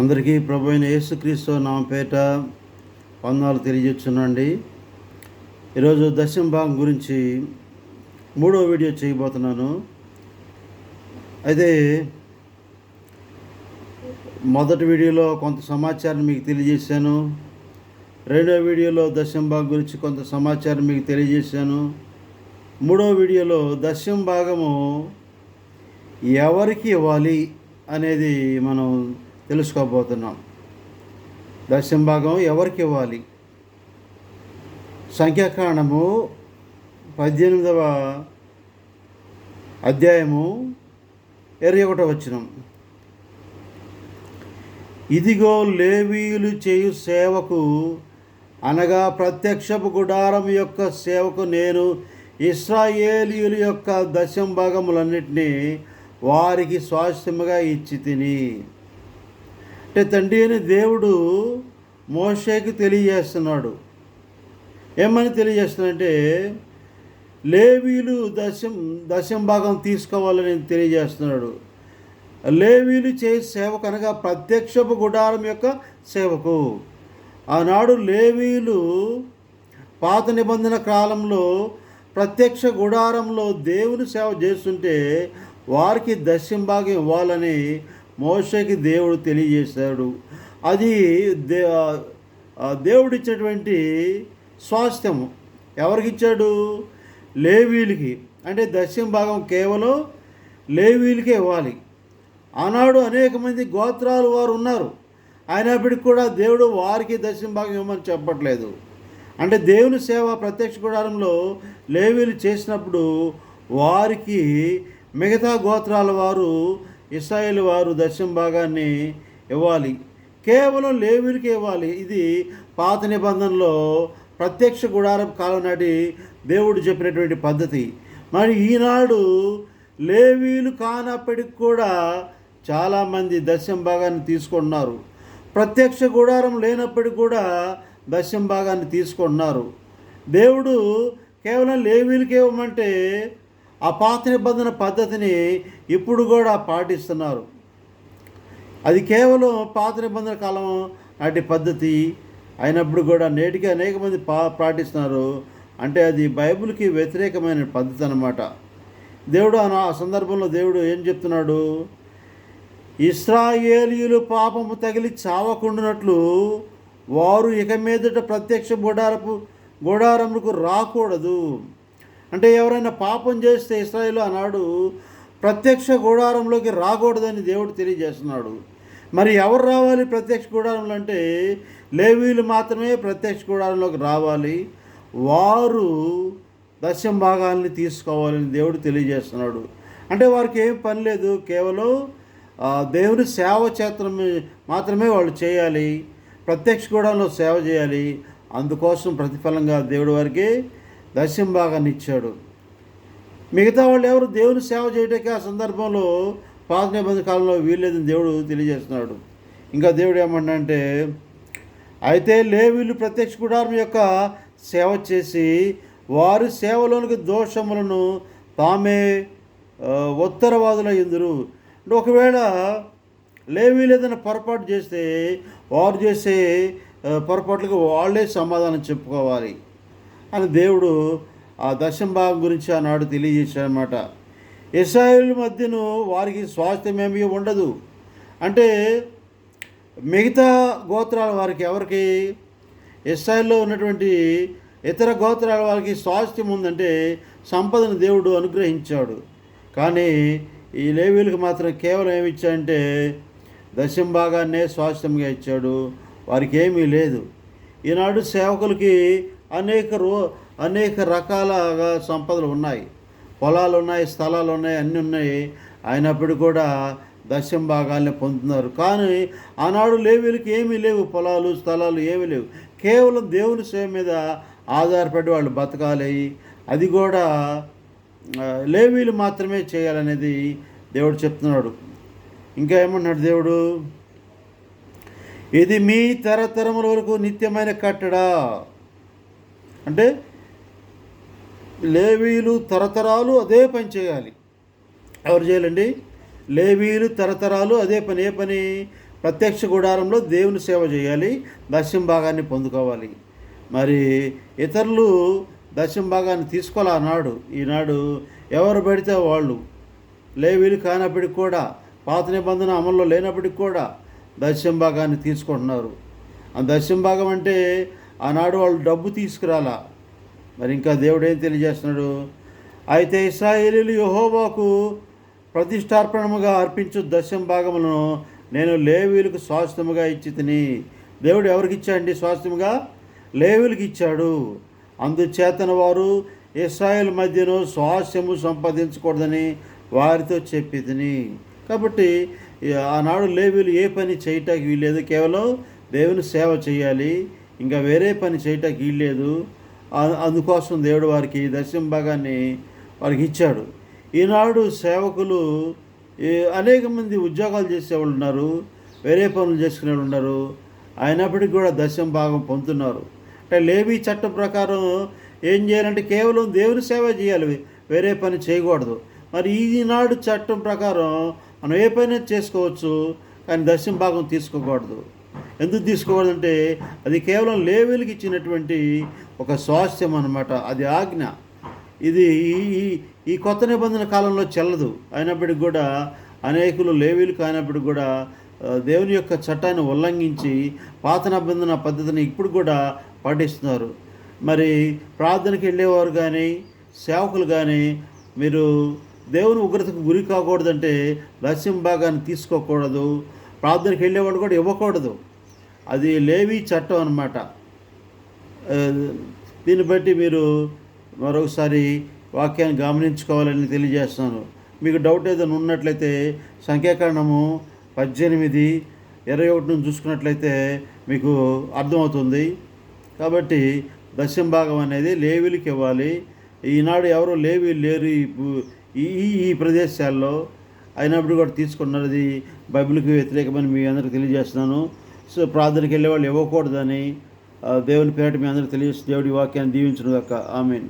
అందరికీ ప్రభు అయిన యేసుక్రీస్తు నామపేట వందనాలు తెలియజేస్తున్నాండి ఈరోజు దశమ భాగం గురించి మూడో వీడియో చేయబోతున్నాను. అయితే మొదటి వీడియోలో కొంత సమాచారం మీకు తెలియజేశాను. రెండో వీడియోలో దశమ భాగం గురించి కొంత సమాచారం మీకు తెలియజేశాను. మూడో వీడియోలో దశమ భాగము ఎవరికి ఇవ్వాలి అనేది మనం తెలుసుకోబోతున్నాం. దశమ భాగం ఎవరికి ఇవ్వాలి? సంఖ్యాకాండము పద్దెనిమిదవ అధ్యాయము ఇరవై ఒకటో వచ్చినం ఇదిగో లేవీయులు చేయు సేవకు అనగా ప్రత్యక్షపు గుడారం యొక్క సేవకు నేను ఇస్రాయేలీయుల యొక్క దశం భాగములన్నిటినీ వారికి స్వాస్థ్యముగా ఇచ్చి తిని. అంటే తండ్రి అని దేవుడు మోషేకి తెలియజేస్తున్నాడు. ఏమని తెలియజేస్తున్నాడంటే లేవీలు దశం దశం భాగం తీసుకోవాలని తెలియజేస్తున్నాడు. లేవీలు చే సేవకు అనగా ప్రత్యక్షపు గుడారం యొక్క సేవకు. ఆనాడు లేవీలు పాత నిబంధన కాలంలో ప్రత్యక్ష గుడారంలో దేవుని సేవ చేస్తుంటే వారికి దశం భాగం ఇవ్వాలని మోసకి దేవుడు తెలియజేశాడు. అది దే ఆ స్వాస్థ్యము. ఎవరికి ఇచ్చాడు లేవీలకి అంటే దశం భాగం కేవలం లేవీలకే ఇవ్వాలి. ఆనాడు అనేక మంది గోత్రాలు వారు ఉన్నారు. అయినప్పటికీ కూడా దేవుడు వారికి దశం భాగం ఇవ్వమని చెప్పట్లేదు. అంటే దేవుని సేవ ప్రత్యక్ష గుడారంలో లేవీలు చేసినప్పుడు వారికి మిగతా గోత్రాల వారు ఇస్రాయేల్ వారు దశం భాగాన్ని ఇవ్వాలి. కేవలం లేవీలకి ఇవ్వాలి. ఇది పాత నిబంధనలో ప్రత్యక్ష గుడారం కాలం నాటి దేవుడు చెప్పినటువంటి పద్ధతి. మరి ఈనాడు లేవీలు కానప్పటికి కూడా చాలామంది దశం భాగాన్ని తీసుకుంటున్నారు. ప్రత్యక్ష గుడారం లేనప్పటికి కూడా దశం భాగాన్ని తీసుకుంటున్నారు. దేవుడు కేవలం లేవీలకి ఇవ్వమంటే ఆ పాత నిబంధన పద్ధతిని ఇప్పుడు కూడా పాటిస్తున్నారు. అది కేవలం పాత నిబంధన కాలం నాటి పద్ధతి అయినప్పుడు కూడా నేటికి అనేక మంది పా పాటిస్తున్నారు. అంటే అది బైబిల్కి వ్యతిరేకమైన పద్ధతి అన్నమాట. దేవుడు ఆ ఆ సందర్భంలో దేవుడు ఏం చెప్తున్నాడు? ఇస్రాయేలీయులు పాపము తగిలి చావకుండునట్లు వారు ఇక మీదట ప్రత్యక్ష గుడారపు గుడారములకు రాకూడదు. అంటే ఎవరైనా పాపం చేస్తే ఇస్రాయేల్ అన్నాడు ప్రత్యక్ష గుడారంలోకి రాకూడదని దేవుడు తెలియజేస్తున్నాడు. మరి ఎవరు రావాలి ప్రత్యక్ష గుడారంలో అంటే లేవీలు మాత్రమే ప్రత్యక్ష గుడారంలోకి రావాలి. వారు దశం భాగాల్ని తీసుకోవాలని దేవుడు తెలియజేస్తున్నాడు. అంటే వారికి ఏం పని లేదు కేవలం దేవుని సేవ చేతమే మాత్రమే వాళ్ళు చేయాలి. ప్రత్యక్ష గూడంలో సేవ చేయాలి. అందుకోసం ప్రతిఫలంగా దేవుడు వారికి దశం భాగాన్ని మిగతా వాళ్ళు ఎవరు దేవుని సేవ చేయటానికి ఆ సందర్భంలో పాత నిబంధన కాలంలో వీల్లేదని దేవుడు తెలియజేస్తున్నాడు. ఇంకా దేవుడు ఏమన్నంటే అయితే లేవీలు ప్రత్యక్ష గుడారం యొక్క సేవ చేసి వారి సేవలోనికి దోషములను తామే ఉత్తరవాదులు ఉత్తరవాదుల ఎందురు? అంటే ఒకవేళ లేవీలు ఏదైనా పొరపాటు చేస్తే వారు చేసే పొరపాట్లకు వాళ్ళే సమాధానం చెప్పుకోవాలి. అని దేవుడు ఆ దశం భాగం గురించి ఆనాడు తెలియజేశాడనమాట ఇస్రాయేల్ మధ్యను వారికి స్వాస్థ్యమేమీ ఉండదు. అంటే మిగతా గోత్రాల వారికి ఎవరికి? ఇస్రాయిల్లో ఉన్నటువంటి ఇతర గోత్రాల వారికి స్వాస్థ్యం ఉందంటే సంపదను దేవుడు అనుగ్రహించాడు. కానీ ఈ లేవీలకు మాత్రం కేవలం ఏమి ఇచ్చాడంటే దశం భాగాన్నే స్వాస్థ్యంగా ఇచ్చాడు. వారికి ఏమీ లేదు. ఈనాడు సేవకులకి అనేక రో అనేక రకాల సంపదలు ఉన్నాయి. పొలాలు ఉన్నాయి స్థలాలు ఉన్నాయి అన్నీ ఉన్నాయి. అయినప్పుడు కూడా దశం భాగాల్ని పొందుతున్నారు. కానీ ఆనాడు లేవీలకి ఏమీ లేవు. పొలాలు స్థలాలు ఏమీ లేవు. కేవలం దేవుని సేవ మీద ఆధారపడి వాళ్ళు బతకాలి. అది కూడా లేవీలు మాత్రమే చేయాలనేది దేవుడు చెప్తున్నాడు. ఇంకా ఏమన్నాడు దేవుడు? ఇది మీ తరతరముల వరకు నిత్యమైన కట్టడా? అంటే లేవీలు తరతరాలు అదే పని చేయాలి. ఎవరు చేయాలండి? లేవీలు తరతరాలు అదే పని ఏ పని? ప్రత్యక్ష గుడారంలో దేవుని సేవ చేయాలి దశం భాగాన్ని పొందుకోవాలి. మరి ఇతరులు దశం భాగాన్ని తీసుకోవాలి ఆనాడు? ఈనాడు ఎవరు పెడితే వాళ్ళు? లేవీలు కానప్పటికి కూడా పాత నిబంధన అమల్లో లేనప్పటికి కూడా దశం భాగాన్ని తీసుకుంటున్నారు. ఆ దశం భాగం అంటే ఆనాడు వాళ్ళు డబ్బు తీసుకురాలా. మరి ఇంకా దేవుడు ఏం తెలియజేస్తున్నాడు? అయితే ఇస్రాయేలీలు యెహోవాకు ప్రతిష్టార్పణముగా అర్పించు దశం భాగములను నేను లేవీలకు స్వాస్థ్యముగా ఇచ్చి తిని. దేవుడు ఎవరికి ఇచ్చాడండి స్వాస్థ్యముగా? లేవీలకు ఇచ్చాడు. అందుచేతన వారు ఇస్రాయేల్ మధ్యను స్వాస్థ్యము సంపాదించకూడదని వారితో చెప్పిదిని కాబట్టి ఆనాడు లేవీలు ఏ పని చేయటానికి వీల్లేదు. కేవలం దేవుని సేవ చేయాలి. ఇంకా వేరే పని చేయటానికి వీల్లేదు అందుకోసం దేవుడు వారికి దర్శనం భాగాన్ని వారికి ఇచ్చాడు. ఈనాడు సేవకులు అనేక మంది ఉద్యోగాలు చేసేవాళ్ళు ఉన్నారు వేరే పనులు చేసుకునే వాళ్ళు ఉన్నారు. అయినప్పటికీ కూడా దశం భాగం పొందుతున్నారు. అంటే లేబీ చట్టం ప్రకారం ఏం చేయాలంటే కేవలం దేవుని సేవ చేయాలి వేరే పని చేయకూడదు. మరి ఈనాడు చట్టం ప్రకారం మనం ఏ పని చేసుకోవచ్చు కానీ దశం భాగం తీసుకోకూడదు. ఎందుకు తీసుకోవాలంటే అది కేవలం లేవీలకి ఇచ్చినటువంటి ఒక స్వాస్థ్యం అన్నమాట అది ఆజ్ఞ. ఇది ఈ ఈ- కొత్త నిబంధన కాలంలో చెల్లదు. అయినప్పటికి కూడా అనేకులు లేవీలు కానప్పటికి కూడా దేవుని యొక్క చట్టాన్ని ఉల్లంఘించి పాత నిబంధన పద్ధతిని ఇప్పుడు కూడా పాటిస్తున్నారు. మరి ప్రార్థనకి వెళ్ళేవారు కానీ సేవకులు కానీ మీరు దేవుని ఉగ్రతకు గురి కాకూడదంటే దశం భాగాన్ని తీసుకోకూడదు. ప్రార్థనకి వెళ్ళేవాడు కూడా ఇవ్వకూడదు. అది లేవి చట్టం అన్నమాట. దీన్ని బట్టి మీరు మరొకసారి వాక్యాన్ని గమనించుకోవాలని తెలియజేస్తున్నాను. మీకు డౌట్ ఏదైనా ఉన్నట్లయితే సంఖ్యాకరణము పద్దెనిమిది ఇరవై ఒకటి నుంచి చూసుకున్నట్లయితే మీకు అర్థమవుతుంది. కాబట్టి దశం భాగం అనేది లేవీలకి ఇవ్వాలి. ఈనాడు ఎవరు లేవి లేరు ఈ ఈ ఈ- ఈ ప్రదేశాల్లో అయినప్పుడు కూడా తీసుకున్నది బైబిల్కి వ్యతిరేకమని మీ అందరికి తెలియజేస్తున్నాను. సో ప్రార్థనకి వెళ్ళే వాళ్ళు ఇవ్వకూడదని దేవుని పేరట మీ అందరికి తెలియజేసి దేవుడి వాక్యాన్ని దీవించును గాక ఆమెన్.